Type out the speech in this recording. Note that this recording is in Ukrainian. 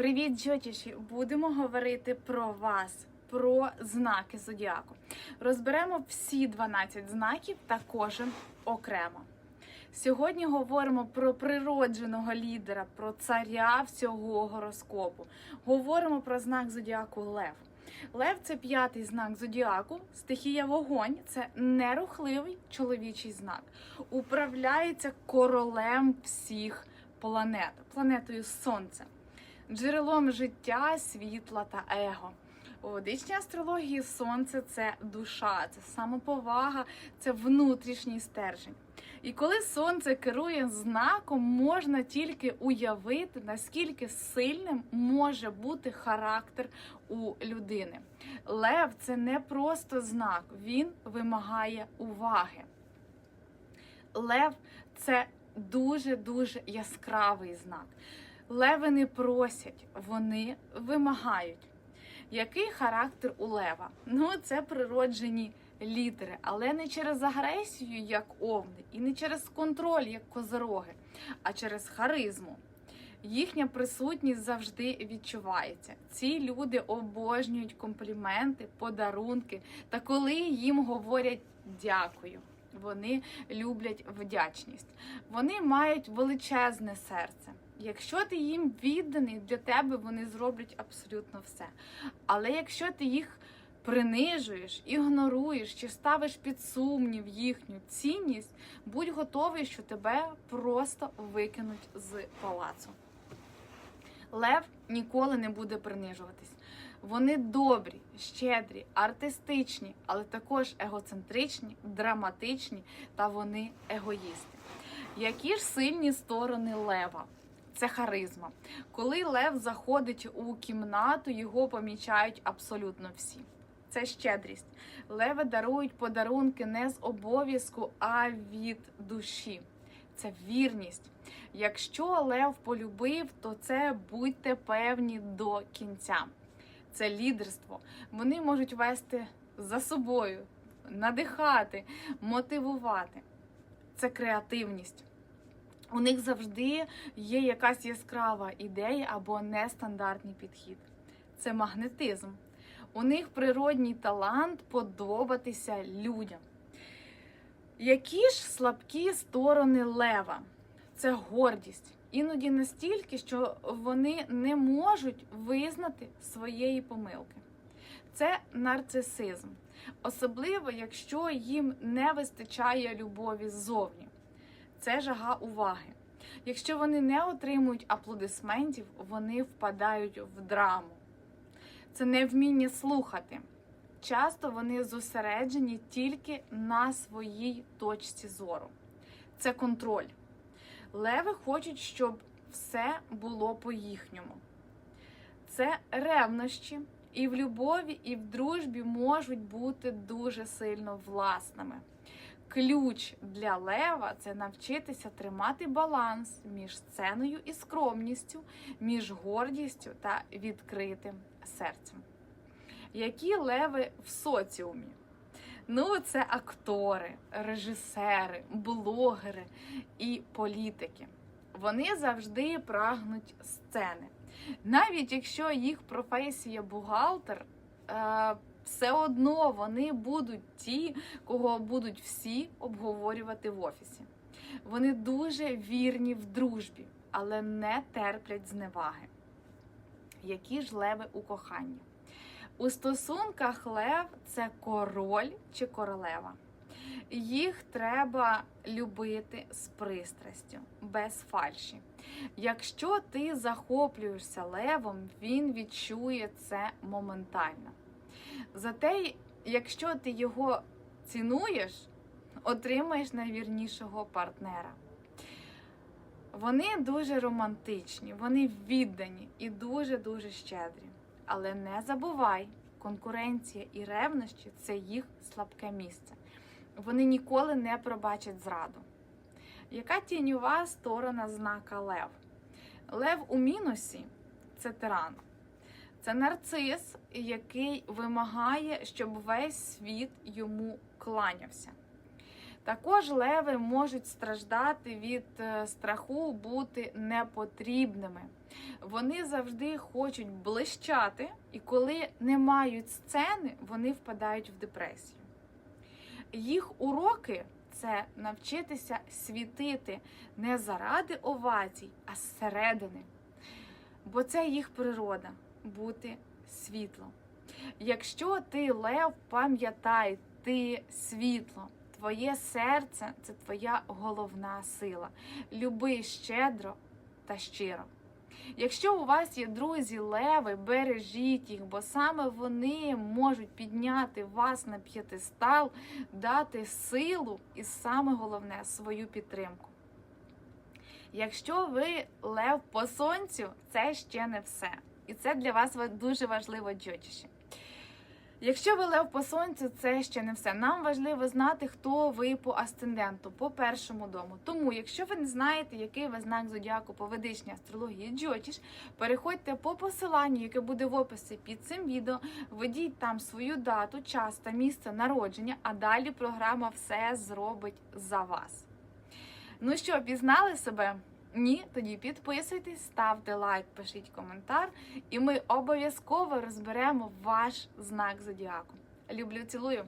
Привіт, джотіші! Будемо говорити про вас, про знаки зодіаку. Розберемо всі 12 знаків та кожен окремо. Сьогодні говоримо про природженого лідера, про царя всього гороскопу. Говоримо про знак зодіаку Лев. Лев це п'ятий знак зодіаку. Стихія вогонь це нерухливий чоловічий знак. Управляється королем всіх планет, планетою Сонце, джерелом життя, світла та его. У ведичній астрології сонце це душа, це самоповага, це внутрішній стержень. І коли сонце керує знаком, можна тільки уявити, наскільки сильним може бути характер у людини. Лев це не просто знак, він вимагає уваги. Лев це дуже-дуже яскравий знак. Леви не просять, вони вимагають. Який характер у лева? Ну, це природжені лідери, але не через агресію, як овни, і не через контроль, як козороги, а через харизму. Їхня присутність завжди відчувається. Ці люди обожнюють компліменти, подарунки. Та коли їм говорять дякую, вони люблять вдячність. Вони мають величезне серце. Якщо ти їм відданий, для тебе вони зроблять абсолютно все. Але якщо ти їх принижуєш, ігноруєш чи ставиш під сумнів їхню цінність, будь готовий, що тебе просто викинуть з палацу. Лев ніколи не буде принижуватись. Вони добрі, щедрі, артистичні, але також егоцентричні, драматичні та вони егоїсти. Які ж сильні сторони лева? Це харизма. Коли лев заходить у кімнату, його помічають абсолютно всі. Це щедрість. Леви дарують подарунки не з обов'язку, а від душі. Це вірність. Якщо лев полюбив, то це будьте певні до кінця. Це лідерство. Вони можуть вести за собою, надихати, мотивувати. Це креативність. У них завжди є якась яскрава ідея або нестандартний підхід. Це магнетизм. У них природній талант подобатися людям. Які ж слабкі сторони лева? Це гордість. Іноді настільки, що вони не можуть визнати своєї помилки. Це нарцисизм, особливо якщо їм не вистачає любові ззовні. Це жага уваги. Якщо вони не отримують аплодисментів, вони впадають в драму. Це невміння слухати. Часто вони зосереджені тільки на своїй точці зору. Це контроль. Леви хочуть, щоб все було по-їхньому. Це ревнощі, і в любові, і в дружбі можуть бути дуже сильно власними. Ключ для лева це навчитися тримати баланс між сценою і скромністю, між гордістю та відкритим серцем. Які леви в соціумі? Ну, це актори, режисери, блогери і політики. Вони завжди прагнуть сцени. Навіть якщо їх професія бухгалтер, е, все одно вони будуть ті, кого будуть всі обговорювати в офісі. Вони дуже вірні в дружбі, але не терплять зневаги. Які ж леви у коханні? У стосунках лев це король чи королева. Їх треба любити з пристрастю, без фальші. Якщо ти захоплюєшся левом, він відчує це моментально. Зате, якщо ти його цінуєш, отримаєш найвірнішого партнера. Вони дуже романтичні, вони віддані і дуже-дуже щедрі. Але не забувай, конкуренція і ревнощі це їх слабке місце. Вони ніколи не пробачать зраду. Яка тіньова сторона знака Лев? Лев у мінусі це тиран. Це нарцис, який вимагає, щоб весь світ йому кланявся. Також леви можуть страждати від е, страху бути непотрібними. Вони завжди хочуть блищати, і коли не мають сцени, вони впадають в депресію. Їх уроки це навчитися світити не заради овацій, а зсередини. Бо це їх природа бути світлом. Якщо ти лев, пам'ятай, ти світло. Твоє серце це твоя головна сила. Люби щедро та щиро. Якщо у вас є друзі леви, бережіть їх, бо саме вони можуть підняти вас на п'єтестал, дати силу і саме головне свою підтримку. Якщо ви лев по сонцю, це ще не все. І це для вас дуже важливо, джотіші. Якщо ви лев по сонцю, це ще не все. Нам важливо знати, хто ви по асценденту, по першому дому. Тому, якщо ви не знаєте, який ви знак зодіаку по ведичній астрології Джотіш, переходьте по посиланню, яке буде в описі під цим відео. Введіть там свою дату, час та місце народження, а далі програма все зробить за вас. Ну що, пізнали себе? Ні, тоді підписуйтесь, ставте лайк, пишіть коментар, і ми обов'язково розберемо ваш знак зодіаку. Люблю, цілую!